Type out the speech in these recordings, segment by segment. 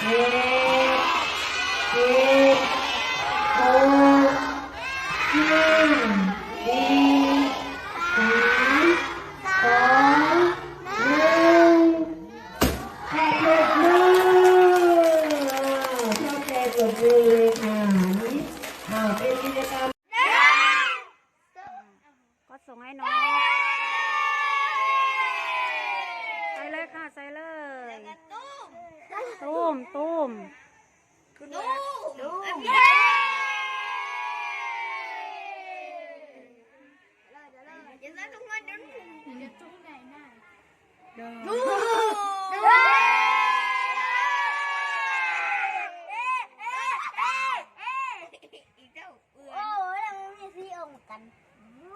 เจ็ดเจ็ดหกห้าสี่สามสองหนึ่งแค่เด็กมือชอบใจกดมือเลยค่ะนี่อ้าวเป็นกิจกรรม ก็ส่งให้น้อง ใส่เลยค่ะ ใส่เลย ตุ้มตุ้ม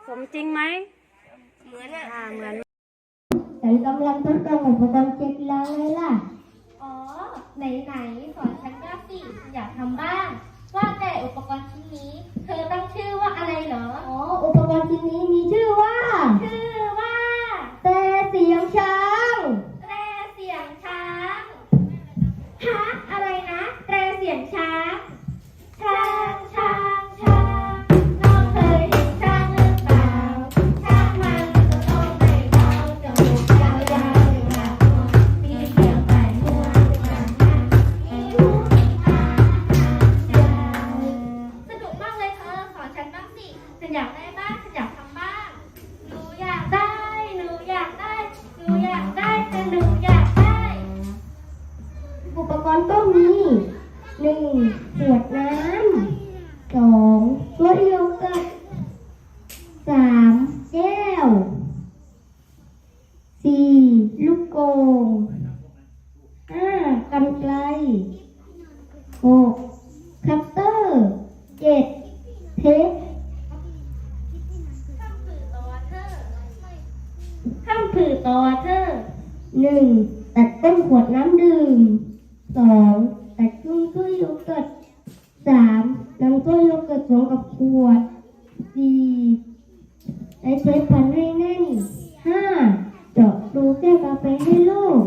สมจริงไหมเหมือนอะอ่าเหมือนฉันกำลังทดลองอุปกรณ์เช็คล้างเลยล่ะอ๋อ ไหนๆสอนฉันบ้างสิอยากทำบ้าง ว่าแต่อุปกรณ์ชิ้นนี้ เธอตั้งชื่อว่าอะไรเหรอ อ๋อ อุปกรณ์ชิ้นนี้มีชื่อว่า ชื่อว่าแต่เสียงช้างแตรเสียงช้างฮะอะไรนะแตรเสียงช้าง ฉันอยากได้บ้างฉันอยากทำบ้างหนูอยากได้หนูอยากได้หนูอยากได้แต่หนูอยากได้ อุปกรณ์ก็มีหนึ่งขวดน้ำสองถ้วยโยเกิร์ตสามแก้วสี่ลูกโป่งห้ากันไกลหกคัตเตอร์เจ็ดเทป ข้ามผือต่อเธอหนึ่งตัดต้นขวดน้ำดื่มสองตัดจุ้งกุ้ยโยเกิร์ตสามนำกุ้ยโยเกิร์ตสองกับขวดสี่ได้ใช้พันให้แน่นห้าเจาะรูแก้วกาแฟให้โล่ง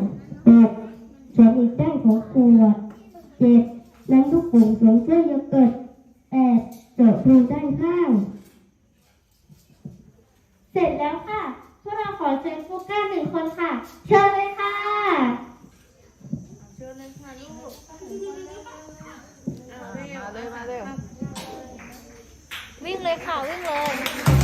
แปดเจาอีกด้านของขวดเจ็ดนำลูกปุ่งสวมเสื้อโยเกิร์ตแปดเจาะรูด้านข้าง เสร็จแล้วค่ะ เราขอเชิญฟูก้าหนึ่งคนค่ะ เชิญเลยค่ะ เชิญเลยค่ะลูกมาเลยมาเลยวิ่งเลยค่ะวิ่งเลย